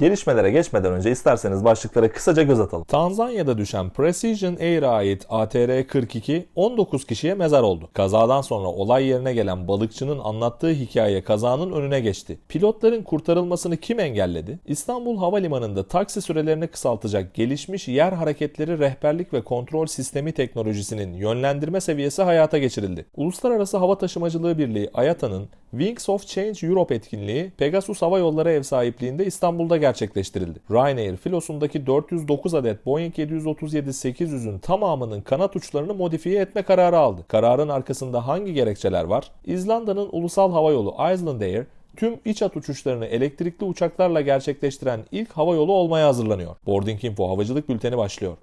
Gelişmelere geçmeden önce isterseniz başlıklara kısaca göz atalım. Tanzanya'da düşen Precision Air'a ait ATR-42 19 kişiye mezar oldu. Kazadan sonra olay yerine gelen balıkçının anlattığı hikaye kazanın önüne geçti. Pilotların kurtarılmasını kim engelledi? İstanbul Havalimanı'nda taksi sürelerini kısaltacak gelişmiş yer hareketleri rehberlik ve kontrol sistemi teknolojisinin yönlendirme seviyesi hayata geçirildi. Uluslararası Hava Taşımacılığı Birliği IATA'nın Wings of Change Europe etkinliği Pegasus Hava Yolları ev sahipliğinde İstanbul'da gerçekleştirildi. Ryanair filosundaki 409 adet Boeing 737-800'ün tamamının kanat uçlarını modifiye etme kararı aldı. Kararın arkasında hangi gerekçeler var? İzlanda'nın ulusal hava yolu Icelandair tüm iç hat uçuşlarını elektrikli uçaklarla gerçekleştiren ilk hava yolu olmaya hazırlanıyor. Boarding Info havacılık bülteni başlıyor.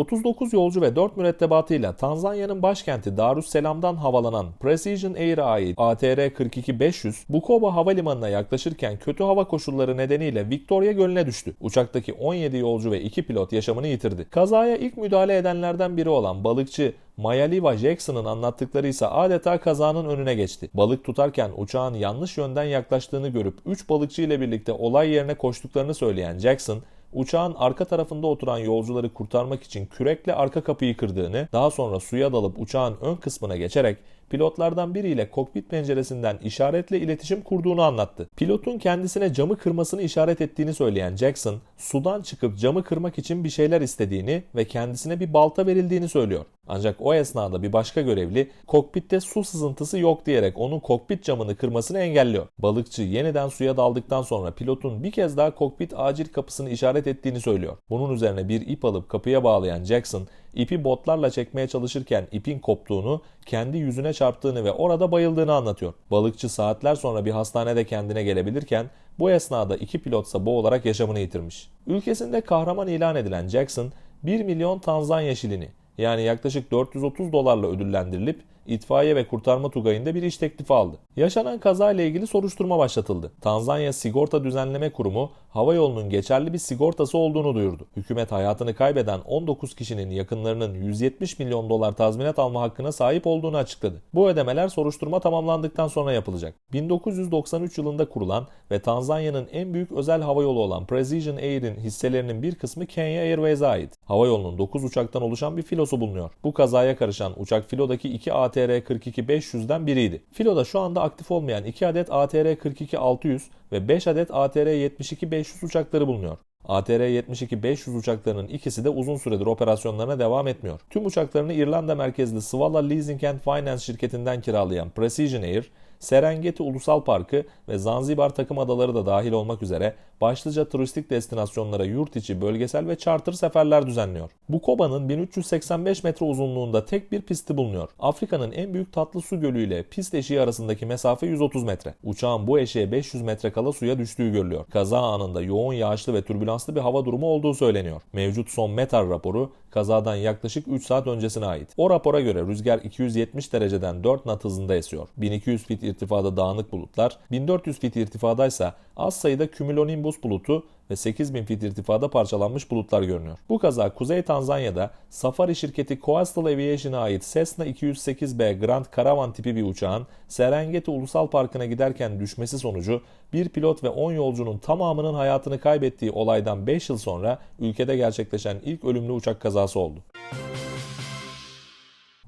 39 yolcu ve 4 mürettebatıyla Tanzanya'nın başkenti Darüsselam'dan havalanan Precision Air'a ait ATR-42-500 Bukoba Havalimanı'na yaklaşırken kötü hava koşulları nedeniyle Victoria Gölü'ne düştü. Uçaktaki 17 yolcu ve 2 pilot yaşamını yitirdi. Kazaya ilk müdahale edenlerden biri olan balıkçı Mayaliva Jackson'ın anlattıkları ise adeta kazanın önüne geçti. Balık tutarken uçağın yanlış yönden yaklaştığını görüp 3 balıkçı ile birlikte olay yerine koştuklarını söyleyen Jackson, uçağın arka tarafında oturan yolcuları kurtarmak için kürekle arka kapıyı kırdığını, daha sonra suya dalıp uçağın ön kısmına geçerek pilotlardan biriyle kokpit penceresinden işaretle iletişim kurduğunu anlattı. Pilotun kendisine camı kırmasını işaret ettiğini söyleyen Jackson, sudan çıkıp camı kırmak için bir şeyler istediğini ve kendisine bir balta verildiğini söylüyor. Ancak o esnada bir başka görevli kokpitte su sızıntısı yok diyerek onun kokpit camını kırmasını engelliyor. Balıkçı yeniden suya daldıktan sonra pilotun bir kez daha kokpit acil kapısını işaret ettiğini söylüyor. Bunun üzerine bir ip alıp kapıya bağlayan Jackson ipi botlarla çekmeye çalışırken ipin koptuğunu, kendi yüzüne çarptığını ve orada bayıldığını anlatıyor. Balıkçı saatler sonra bir hastanede kendine gelebilirken bu esnada iki pilotsa boğularak yaşamını yitirmiş. Ülkesinde kahraman ilan edilen Jackson 1 milyon Tanzanya şilini yani yaklaşık 430 dolarla ödüllendirilip itfaiye ve kurtarma tugayında bir iş teklifi aldı. Yaşanan kaza ile ilgili soruşturma başlatıldı. Tanzanya Sigorta Düzenleme Kurumu hava yolunun geçerli bir sigortası olduğunu duyurdu. Hükümet hayatını kaybeden 19 kişinin yakınlarının 170 milyon dolar tazminat alma hakkına sahip olduğunu açıkladı. Bu ödemeler soruşturma tamamlandıktan sonra yapılacak. 1993 yılında kurulan ve Tanzanya'nın en büyük özel hava yolu olan Precision Air'in hisselerinin bir kısmı Kenya Airways'e ait. Hava yolunun 9 uçaktan oluşan bir filosu bulunuyor. Bu kazaya karışan uçak filodaki 2 ATR-42-500'den biriydi. Filoda şu anda aktif olmayan 2 adet ATR-42-600 ve 5 adet ATR-72-500 uçakları bulunuyor. ATR-72-500 uçaklarının ikisi de uzun süredir operasyonlarına devam etmiyor. Tüm uçaklarını İrlanda merkezli Svala Leasing and Finance şirketinden kiralayan Precision Air, Serengeti Ulusal Parkı ve Zanzibar takım adaları da dahil olmak üzere başlıca turistik destinasyonlara yurt içi, bölgesel ve charter seferler düzenliyor. Bukoba'nın 1385 metre uzunluğunda tek bir pisti bulunuyor. Afrika'nın en büyük tatlı su gölü ile pist eşiği arasındaki mesafe 130 metre. Uçağın bu eşiğe 500 metre kala suya düştüğü görülüyor. Kaza anında yoğun yağışlı ve türbülanslı bir hava durumu olduğu söyleniyor. Mevcut son METAR raporu kazadan yaklaşık 3 saat öncesine ait. O rapora göre rüzgar 270 dereceden 4 knot hızında esiyor. 1200 fit irtifada dağınık bulutlar, 1400 fit irtifadaysa az sayıda cumulonimbus bulutu ve 8000 fit irtifada parçalanmış bulutlar görünüyor. Bu kaza Kuzey Tanzanya'da Safari şirketi Coastal Aviation'a ait Cessna 208B Grand Caravan tipi bir uçağın Serengeti Ulusal Parkı'na giderken düşmesi sonucu bir pilot ve 10 yolcunun tamamının hayatını kaybettiği olaydan 5 yıl sonra ülkede gerçekleşen ilk ölümlü uçak kazası oldu.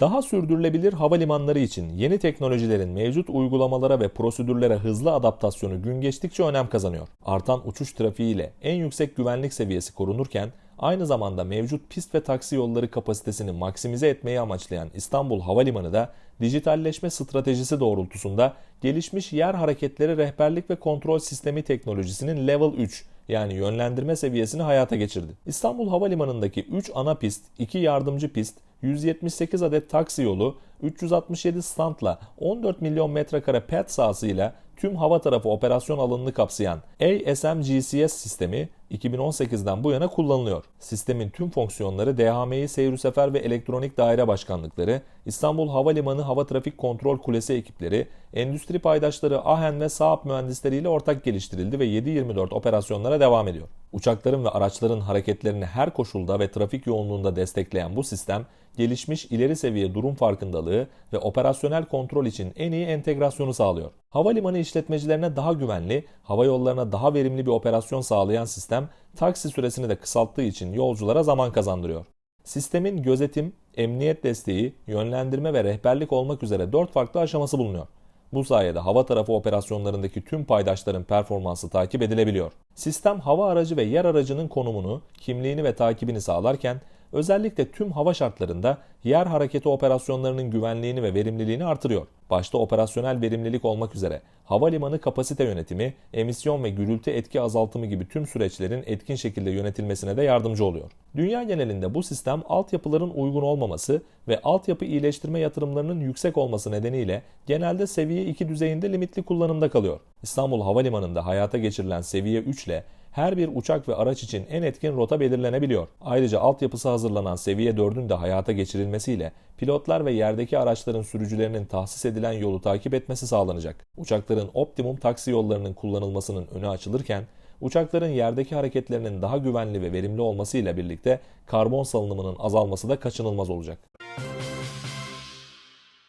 Daha sürdürülebilir havalimanları için yeni teknolojilerin mevcut uygulamalara ve prosedürlere hızlı adaptasyonu gün geçtikçe önem kazanıyor. Artan uçuş trafiğiyle en yüksek güvenlik seviyesi korunurken aynı zamanda mevcut pist ve taksi yolları kapasitesini maksimize etmeyi amaçlayan İstanbul Havalimanı da dijitalleşme stratejisi doğrultusunda gelişmiş yer hareketleri rehberlik ve kontrol sistemi teknolojisinin Level 3 yani yönlendirme seviyesini hayata geçirdi. İstanbul Havalimanı'ndaki 3 ana pist, 2 yardımcı pist, 178 adet taksi yolu, 367 standla 14 milyon metrekare pet sahasıyla tüm hava tarafı operasyon alanını kapsayan ASMGCS sistemi 2018'den bu yana kullanılıyor. Sistemin tüm fonksiyonları DHMİ Seyir Sefer ve Elektronik Daire Başkanlıkları, İstanbul Havalimanı Hava Trafik Kontrol Kulesi ekipleri, endüstri paydaşları AHEN ve SAAP mühendisleriyle ortak geliştirildi ve 7-24 operasyonlara devam ediyor. Uçakların ve araçların hareketlerini her koşulda ve trafik yoğunluğunda destekleyen bu sistem gelişmiş ileri seviye durum farkındalığı ve operasyonel kontrol için en iyi entegrasyonu sağlıyor. Havalimanı işletmecilerine daha güvenli, hava yollarına daha verimli bir operasyon sağlayan sistem, taksi süresini de kısalttığı için yolculara zaman kazandırıyor. Sistemin gözetim, emniyet desteği, yönlendirme ve rehberlik olmak üzere 4 farklı aşaması bulunuyor. Bu sayede hava tarafı operasyonlarındaki tüm paydaşların performansı takip edilebiliyor. Sistem hava aracı ve yer aracının konumunu, kimliğini ve takibini sağlarken özellikle tüm hava şartlarında yer hareketi operasyonlarının güvenliğini ve verimliliğini artırıyor. Başta operasyonel verimlilik olmak üzere havalimanı kapasite yönetimi, emisyon ve gürültü etki azaltımı gibi tüm süreçlerin etkin şekilde yönetilmesine de yardımcı oluyor. Dünya genelinde bu sistem altyapıların uygun olmaması ve altyapı iyileştirme yatırımlarının yüksek olması nedeniyle genelde seviye 2 düzeyinde limitli kullanımda kalıyor. İstanbul Havalimanı'nda hayata geçirilen seviye 3 ile her bir uçak ve araç için en etkin rota belirlenebiliyor. Ayrıca altyapısı hazırlanan seviye 4'ün de hayata geçirilmesiyle pilotlar ve yerdeki araçların sürücülerinin tahsis edilen yolu takip etmesi sağlanacak. Uçakların optimum taksi yollarının kullanılmasının önü açılırken uçakların yerdeki hareketlerinin daha güvenli ve verimli olmasıyla birlikte karbon salınımının azalması da kaçınılmaz olacak.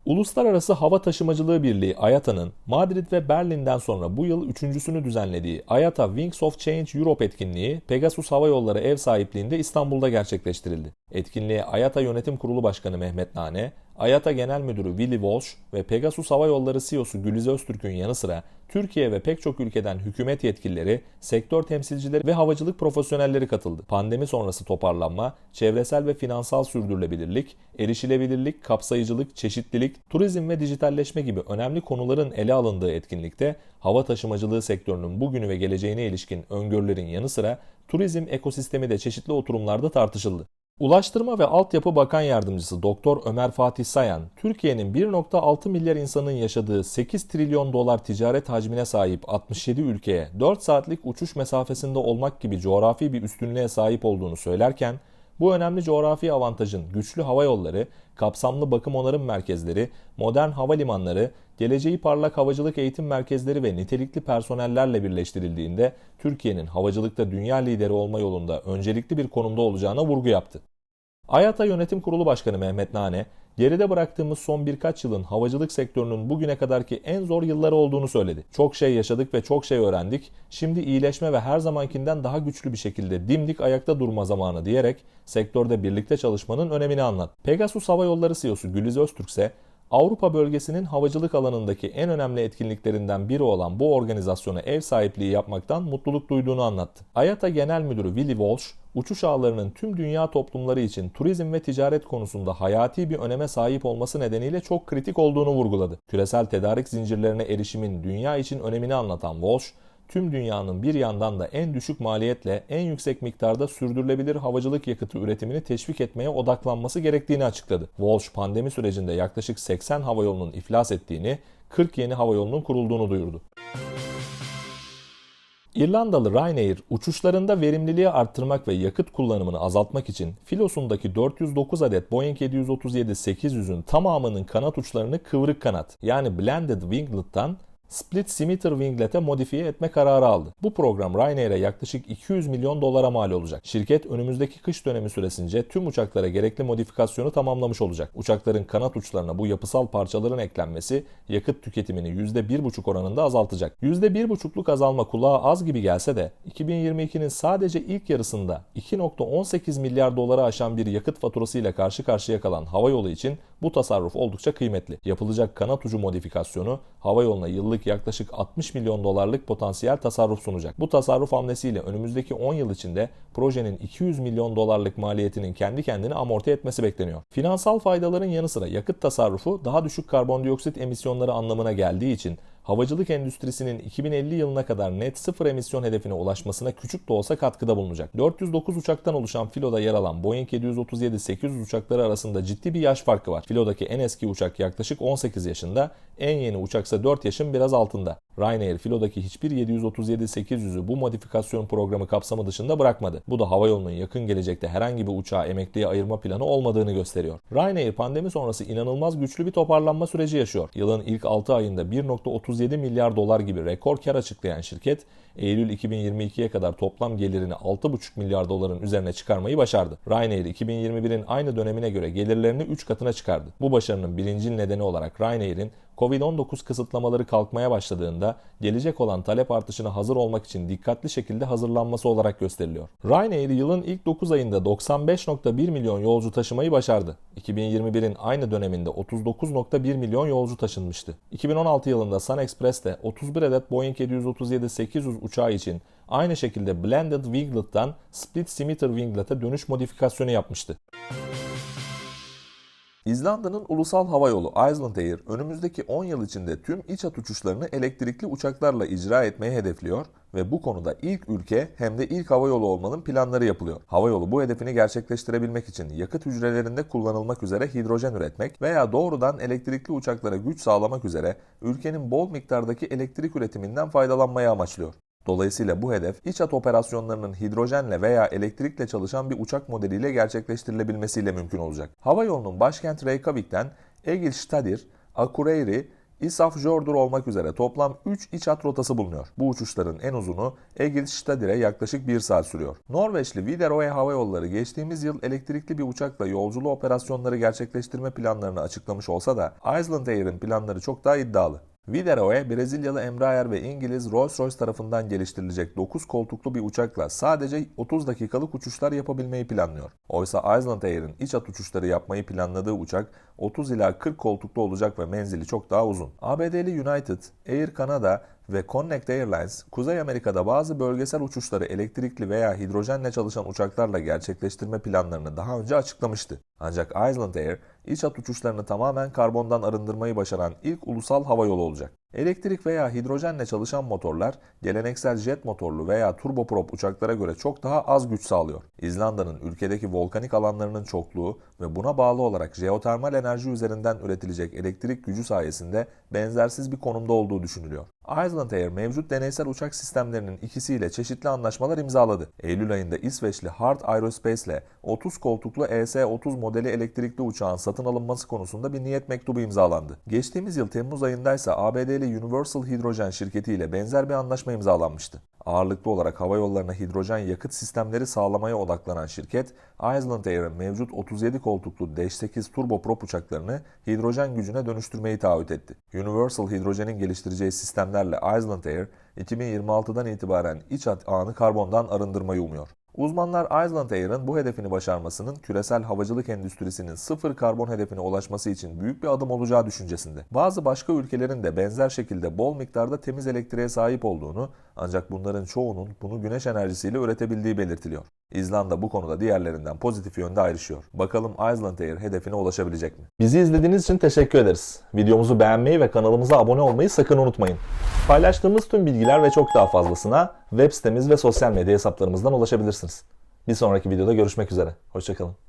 Uluslararası Hava Taşımacılığı Birliği IATA'nın Madrid ve Berlin'den sonra bu yıl üçüncüsünü düzenlediği IATA Wings of Change Europe etkinliği Pegasus Hava Yolları ev sahipliğinde İstanbul'da gerçekleştirildi. Etkinliğe IATA Yönetim Kurulu Başkanı Mehmet Nane, IATA Genel Müdürü Willy Walsh ve Pegasus Hava Yolları CEO'su Güliz Öztürk'ün yanı sıra Türkiye ve pek çok ülkeden hükümet yetkilileri, sektör temsilcileri ve havacılık profesyonelleri katıldı. Pandemi sonrası toparlanma, çevresel ve finansal sürdürülebilirlik, erişilebilirlik, kapsayıcılık, çeşitlilik, turizm ve dijitalleşme gibi önemli konuların ele alındığı etkinlikte hava taşımacılığı sektörünün bugünü ve geleceğine ilişkin öngörülerin yanı sıra turizm ekosistemi de çeşitli oturumlarda tartışıldı. Ulaştırma ve Altyapı Bakan Yardımcısı Doktor Ömer Fatih Sayan, Türkiye'nin 1.6 milyar insanın yaşadığı 8 trilyon dolar ticaret hacmine sahip 67 ülkeye 4 saatlik uçuş mesafesinde olmak gibi coğrafi bir üstünlüğe sahip olduğunu söylerken, bu önemli coğrafi avantajın güçlü hava yolları, kapsamlı bakım onarım merkezleri, modern havalimanları, geleceği parlak havacılık eğitim merkezleri ve nitelikli personellerle birleştirildiğinde Türkiye'nin havacılıkta dünya lideri olma yolunda öncelikli bir konumda olacağına vurgu yaptı. AYATA Yönetim Kurulu Başkanı Mehmet Nane, geride bıraktığımız son birkaç yılın havacılık sektörünün bugüne kadarki en zor yılları olduğunu söyledi. Çok şey yaşadık ve çok şey öğrendik. Şimdi iyileşme ve her zamankinden daha güçlü bir şekilde dimdik ayakta durma zamanı diyerek sektörde birlikte çalışmanın önemini anlattı. Pegasus Hava Yolları CEO'su Güliz Öztürk ise Avrupa bölgesinin havacılık alanındaki en önemli etkinliklerinden biri olan bu organizasyona ev sahipliği yapmaktan mutluluk duyduğunu anlattı. IATA Genel Müdürü Willy Walsh, uçuş ağlarının tüm dünya toplumları için turizm ve ticaret konusunda hayati bir öneme sahip olması nedeniyle çok kritik olduğunu vurguladı. Küresel tedarik zincirlerine erişimin dünya için önemini anlatan Walsh, tüm dünyanın bir yandan da en düşük maliyetle en yüksek miktarda sürdürülebilir havacılık yakıtı üretimini teşvik etmeye odaklanması gerektiğini açıkladı. Walsh pandemi sürecinde yaklaşık 80 havayolunun iflas ettiğini, 40 yeni havayolunun kurulduğunu duyurdu. İrlandalı Ryanair uçuşlarında verimliliği arttırmak ve yakıt kullanımını azaltmak için filosundaki 409 adet Boeing 737-800'ün tamamının kanat uçlarını kıvrık kanat yani blended winglet'tan Split Scimitar Winglet'e modifiye etme kararı aldı. Bu program Ryanair'e yaklaşık 200 milyon dolara mal olacak. Şirket önümüzdeki kış dönemi süresince tüm uçaklara gerekli modifikasyonu tamamlamış olacak. Uçakların kanat uçlarına bu yapısal parçaların eklenmesi yakıt tüketimini %1,5 oranında azaltacak. %1,5'luk azalma kulağa az gibi gelse de 2022'nin sadece ilk yarısında 2.18 milyar dolara aşan bir yakıt faturasıyla karşı karşıya kalan havayolu için bu tasarruf oldukça kıymetli. Yapılacak kanat ucu modifikasyonu havayoluna yıllık yaklaşık 60 milyon dolarlık potansiyel tasarruf sunacak. Bu tasarruf hamlesiyle önümüzdeki 10 yıl içinde projenin 200 milyon dolarlık maliyetinin kendi kendini amorti etmesi bekleniyor. Finansal faydaların yanı sıra yakıt tasarrufu daha düşük karbondioksit emisyonları anlamına geldiği için havacılık endüstrisinin 2050 yılına kadar net sıfır emisyon hedefine ulaşmasına küçük de olsa katkıda bulunacak. 409 uçaktan oluşan filoda yer alan Boeing 737-800 uçakları arasında ciddi bir yaş farkı var. Filodaki en eski uçak yaklaşık 18 yaşında, en yeni uçaksa 4 yaşın biraz altında. Ryanair filodaki hiçbir 737-800'ü bu modifikasyon programı kapsamı dışında bırakmadı. Bu da havayolunun yakın gelecekte herhangi bir uçağı emekliye ayırma planı olmadığını gösteriyor. Ryanair pandemi sonrası inanılmaz güçlü bir toparlanma süreci yaşıyor. Yılın ilk 6 ayında 1.30 37 milyar dolar gibi rekor kar açıklayan şirket, Eylül 2022'ye kadar toplam gelirini 6,5 milyar doların üzerine çıkarmayı başardı. Ryanair 2021'in aynı dönemine göre gelirlerini 3 katına çıkardı. Bu başarının birinci nedeni olarak Ryanair'in Covid-19 kısıtlamaları kalkmaya başladığında gelecek olan talep artışına hazır olmak için dikkatli şekilde hazırlanması olarak gösteriliyor. Ryanair yılın ilk 9 ayında 95.1 milyon yolcu taşımayı başardı. 2021'in aynı döneminde 39.1 milyon yolcu taşınmıştı. 2016 yılında Sun Express'te 31 adet Boeing 737-800 uçağı için aynı şekilde Blended Winglet'tan Split Scimitar Winglet'e dönüş modifikasyonu yapmıştı. İzlanda'nın ulusal hava yolu Iceland Air önümüzdeki 10 yıl içinde tüm iç hat uçuşlarını elektrikli uçaklarla icra etmeyi hedefliyor ve bu konuda ilk ülke hem de ilk hava yolu olmanın planları yapılıyor. Hava yolu bu hedefini gerçekleştirebilmek için yakıt hücrelerinde kullanılmak üzere hidrojen üretmek veya doğrudan elektrikli uçaklara güç sağlamak üzere ülkenin bol miktardaki elektrik üretiminden faydalanmayı amaçlıyor. Dolayısıyla bu hedef iç hat operasyonlarının hidrojenle veya elektrikle çalışan bir uçak modeliyle gerçekleştirilebilmesiyle mümkün olacak. Hava yolunun başkent Reykjavik'ten Egilstadir, Akureyri, Isafjordur olmak üzere toplam 3 iç hat rotası bulunuyor. Bu uçuşların en uzunu Egilstadir'e yaklaşık 1 saat sürüyor. Norveçli Widerøe Hava Yolları geçtiğimiz yıl elektrikli bir uçakla yolculuğu operasyonları gerçekleştirme planlarını açıklamış olsa da Iceland Air'in planları çok daha iddialı. Widerøe, Brezilyalı Embraer ve İngiliz Rolls-Royce tarafından geliştirilecek 9 koltuklu bir uçakla sadece 30 dakikalık uçuşlar yapabilmeyi planlıyor. Oysa Iceland Air'in iç hat uçuşları yapmayı planladığı uçak 30 ila 40 koltuklu olacak ve menzili çok daha uzun. ABD'li United, Air Canada ve Connect Airlines, Kuzey Amerika'da bazı bölgesel uçuşları elektrikli veya hidrojenle çalışan uçaklarla gerçekleştirme planlarını daha önce açıklamıştı. Ancak Iceland Air, iç hat uçuşlarını tamamen karbondan arındırmayı başaran ilk ulusal hava yolu olacak. Elektrik veya hidrojenle çalışan motorlar, geleneksel jet motorlu veya turboprop uçaklara göre çok daha az güç sağlıyor. İzlanda'nın ülkedeki volkanik alanlarının çokluğu ve buna bağlı olarak jeotermal enerji üzerinden üretilecek elektrik gücü sayesinde benzersiz bir konumda olduğu düşünülüyor. Iceland Air mevcut deneysel uçak sistemlerinin ikisiyle çeşitli anlaşmalar imzaladı. Eylül ayında İsveçli Hart Aerospace ile 30 koltuklu ES-30 modeli elektrikli uçağın satın alınması konusunda bir niyet mektubu imzalandı. Geçtiğimiz yıl Temmuz ayında ise ABD'li Universal Hydrogen şirketiyle benzer bir anlaşma imzalanmıştı. Ağırlıklı olarak hava yollarına hidrojen yakıt sistemleri sağlamaya odaklanan şirket, Iceland Air'ın mevcut 37 koltuklu Dash 8 turboprop uçaklarını hidrojen gücüne dönüştürmeyi taahhüt etti. Universal Hidrojen'in geliştireceği sistemlerle Iceland Air, 2026'dan itibaren iç ağını karbondan arındırmayı umuyor. Uzmanlar Iceland Air'ın bu hedefini başarmasının küresel havacılık endüstrisinin sıfır karbon hedefine ulaşması için büyük bir adım olacağı düşüncesinde. Bazı başka ülkelerin de benzer şekilde bol miktarda temiz elektriğe sahip olduğunu ancak bunların çoğunun bunu güneş enerjisiyle üretebildiği belirtiliyor. İzlanda bu konuda diğerlerinden pozitif yönde ayrışıyor. Bakalım Iceland Air hedefine ulaşabilecek mi? Bizi izlediğiniz için teşekkür ederiz. Videomuzu beğenmeyi ve kanalımıza abone olmayı sakın unutmayın. Paylaştığımız tüm bilgiler ve çok daha fazlasına web sitemiz ve sosyal medya hesaplarımızdan ulaşabilirsiniz. Bir sonraki videoda görüşmek üzere. Hoşçakalın.